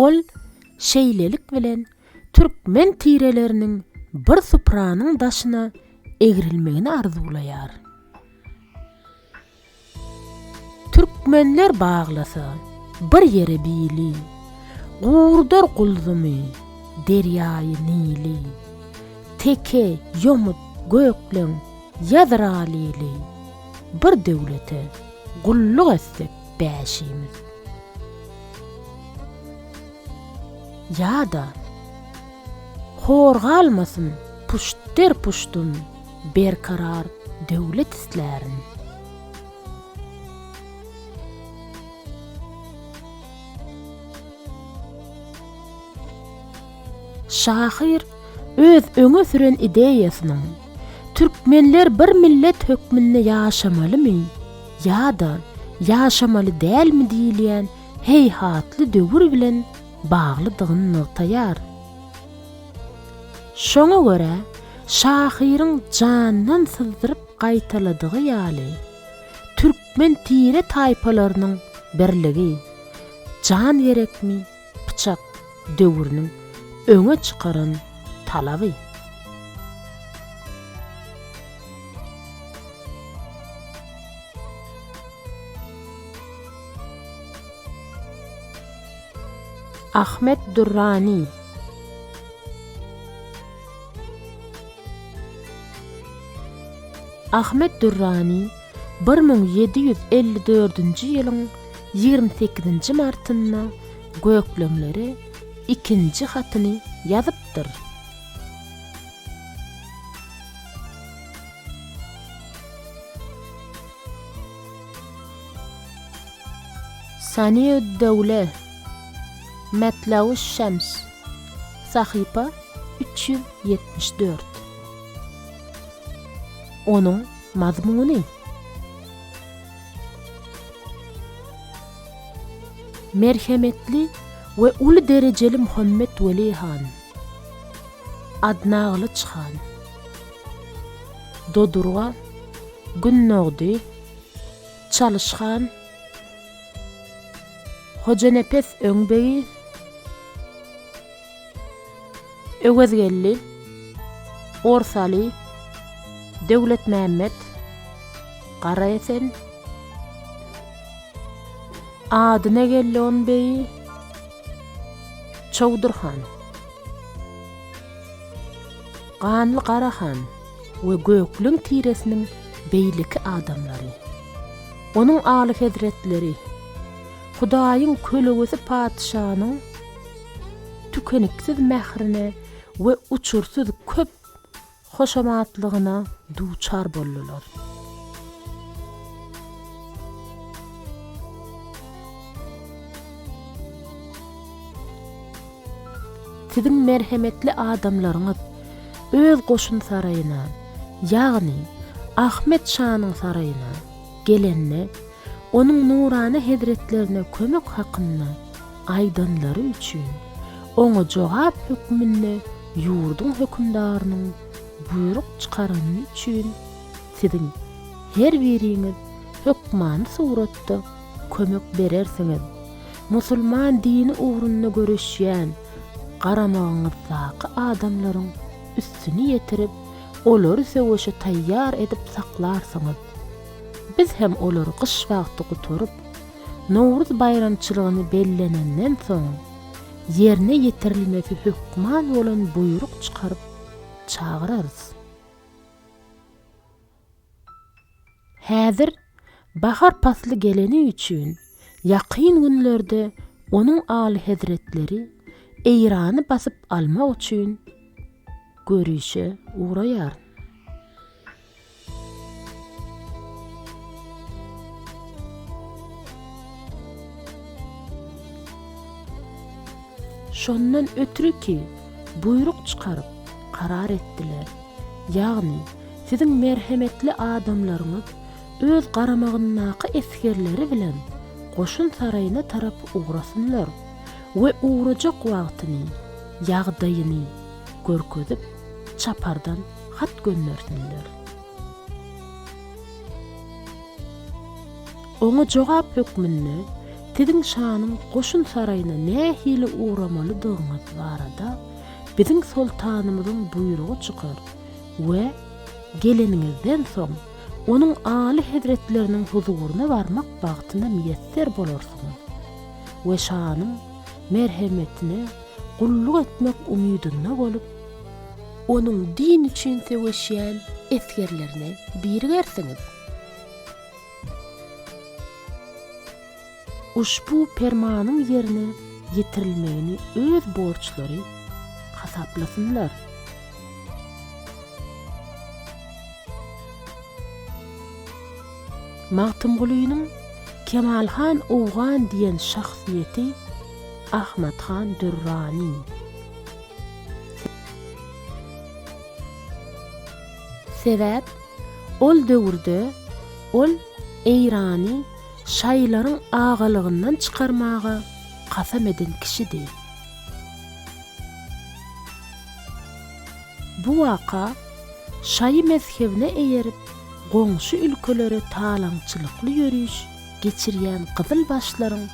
Ol şeýlelik bilen türkmen tireleriniň bir supranyň daşyna egrilmegini arzulaýar. Türkmenler baglasa bir yere bili, gurdar gulzumy, derýaý nili, teke, yomut, gökleň, ýazralili, bir döwlete gulluk etsek bäşimiz. Ýa-da horgalmasyn puşter puştun berkarar döwlet islärin. Şahir öz öňe süren ideýasynyň Türkmenler bir millet hökmünde ýaşamalymy ýa-da ýaşamaly dälmi diýilýän heyhatly döwür bilen baglydygyny noktaýar. Şoňa görä şahyryň jandan sızdyryp gaýtaladygy ýaly türkmen tire taýpalarynyň birligi jan gerekmi bıçak döwürniň öňe çykaran talaby. Ahmet Durrani Ahmet Durrani 1754-nji ýylyň 28-nji martynda göklemleri ikinji hatyny ýazypdyr. Saniye Dawle Metlaw Şems. Sahipa 374 Onun mazmuni. Merhemetli we ulu dereceli Muhammed Veli Han. Adnağlı çıkan Dodurga Günnogdi Çalışkan Hoca Nepes Öngbeyi Öwezgelli, Orsali, Döwlet Mehmet, Garaýesen, Adyna gelli on beyi, Çowdurhan, Ganlı Garahan we Göklüň tiresiniň beýliki adamlary. Onuň aly hedretleri, Hudaýyň kölöwesi patşanyň tükeniksiz mährine we uçursuz köp hoşamatlygyna duçar boldular. Sizin merhemetli adamlaryňyz öz goşun saraýyna, ýagny Ahmet Şanyň saraýyna gelenne onuň nurany hedretlerine kömek hakynda aýdanlary üçin oňa jogap hökmünde ýurdun hökümdarynyň buyruk çykarany üçin sizin her biriňiz hökman suratda kömek berersiňiz. Musulman dini ugrunda görüşýän garamağınızdaky adamlaryň üstüni ýetirip olary söwüşe taýýar edip saklarsyňyz. Biz hem olary gyş wagty guturup Nowruz bayramçylygyny bellenenden soň ýerine ýetirilmesi hökman bolan buyruk çykaryp çağırarız. Häzir bahar pasly geleni üçin ýakyn günlerde onuň aly hezretleri eýrany basyp almak üçin görüşe uğraýar. Şondan ötürü ki buyruk çıkarıp karar etdiler. Ýagny sizin merhemetli adamlaryňyz öz garamagyndaky eskerleri bilen goşun saraýyna tarap ugrasynlar we ugrajak wagtyny, ýagdaýyny görkezip çapardan hat göndersinler. Oňa jogap hökmünde Siziň şanyň goşun saraýyna nähili uğramalydygyňyz barada biziň sultanymyzyň buyrugy çykar we geleningizden soň onuň aly hedretleriniň huzuruna barmak bagtyna miýetler bolarsyňyz we şanyň merhemetine gulluk etmek umydyna bolup onuň din üçin seweşýän esgerlerine bir gersiňiz. Uşbu permanyň ýerine ýetirilmegini öz borçlary hasaplasynlar. Magtymgulynyň Kemalhan Owgan diýen şahsiýeti Ahmadhan Durrani. Sebäp ol döwürde ol Eýrany şaýlaryň agalygyndan çykarmaga kasam eden kişidi. Bu waka şaý mezhebine eýerip goňşy ülkelere talaňçylykly ýörüş geçirýän gyzyl başlaryň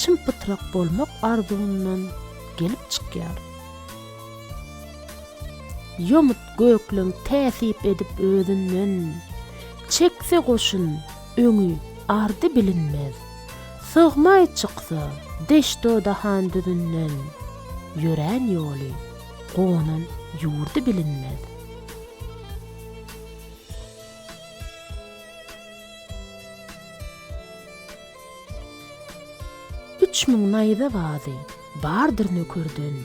çympytrak bolmak arzuwyndan gelip çykýar. Yomut göklüň täsip edip özünden çekse goşun öňü ardy bilinmez. Sığmay çyksa deşto dahan düzünden ýören ýoly gonan ýurdy bilinmez. Üç ming naýda wazy, bardyr nökerdin.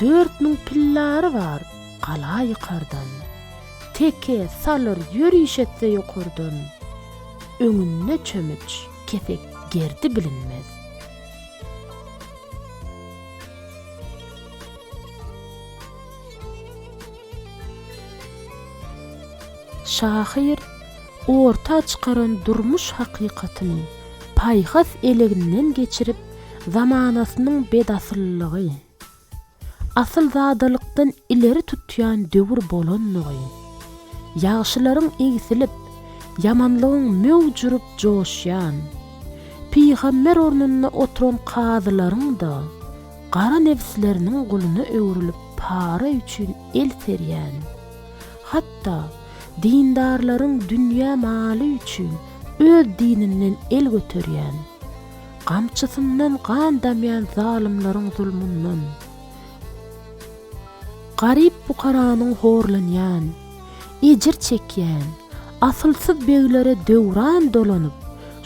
Dört ming pillary bar, gala ýykardan. Teke salır ýörüş etse ýokurdun. Öňünde çömüç, kefek gerdi bilinmez. Şahir orta çykaran durmuş hakykatyny paýhas eleginden geçirip zamanasynyň bedasyllygy asyl zadalykdan ileri tutýan döwür bolanlygy ýagşylaryň egisilip yamanlygyň mewjurup joşýan Peygamber ornuna oturan qazylaryň da qara nefsleriniň guluny öwrülip para üçin el serýän hatda dindarlaryň dünýä maly üçin öz dininden el götürýän gamçysyndan gan damyan zalimlaryň zulmundan garip bukaranyň horlanýan ejir çekýän asylsyz beglere döwran dolanyp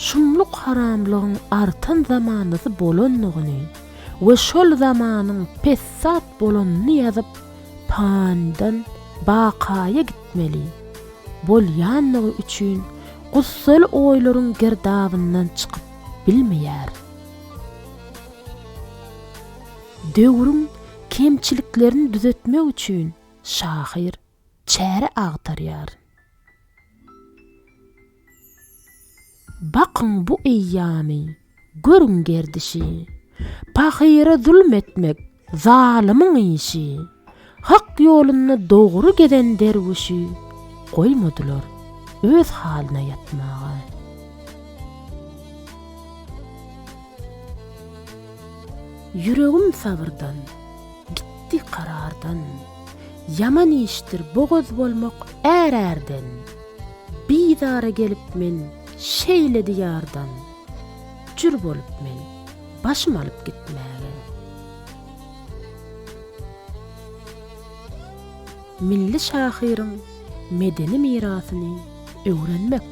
şumluk haramlygyň artan zamanysy bolanlygyny we şol zamanyň pessat bolanyny ýazyp pandan baqaya gitmeli bolýanlygy üçin gussal oýlaryň gerdabyndan çykyp bilmeýär. Döwrüň kemçiliklerini düzetmek üçin şahir çäre agtarýar. Bakın bu eýýamy, görün gerdişi. Pahyra zulm etmek zalymyň işi. Hak ýolunda dogry geden derwişi goýmadylar öz haline yatmağa. Yüreğim sabırdan, gitti karardan, yaman iştir boğaz bolmak er erden. Bidara gelip men şeyle diyardan, cür bolup men başım alıp gitmeye. Milli şahirin medeni mirasını öwrenmek.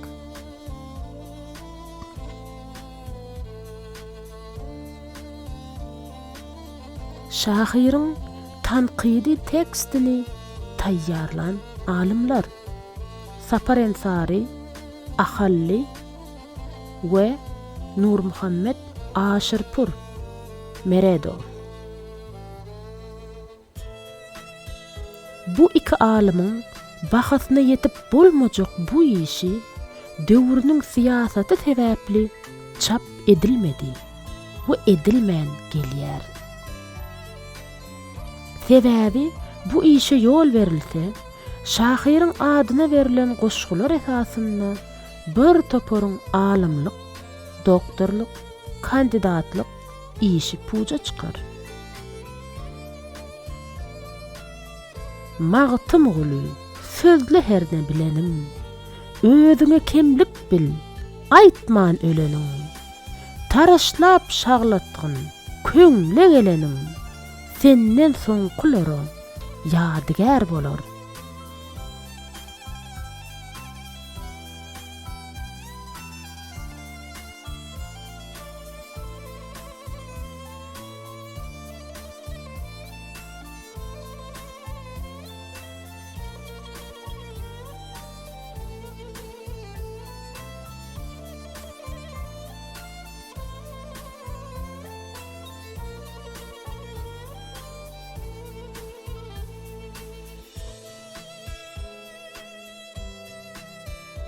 Şahirin tanqidi tekstini tayyarlan alimlar Sapar Ensari, Ahalli ve Nur Muhammed Aşırpur Meredo. Bu iki alimin bahasyna yetip bolmajak bu işi döwrüniň siýasaty sebäpli çap edilmedi we edilmän gelýär. Sebäbi bu işe ýol berilse, şahyryň adyna berilen goşgular esasynda bir toporuň alimlik, doktorluk, kandidatlyk işi puja çykar. Magtym guly, sözli herne bilenim. Özüňe kemlik bil, aýtman ölenim. Taraşlap şaglatgyn, köňle gelenim. Senden soň kulary ýadygar bolar.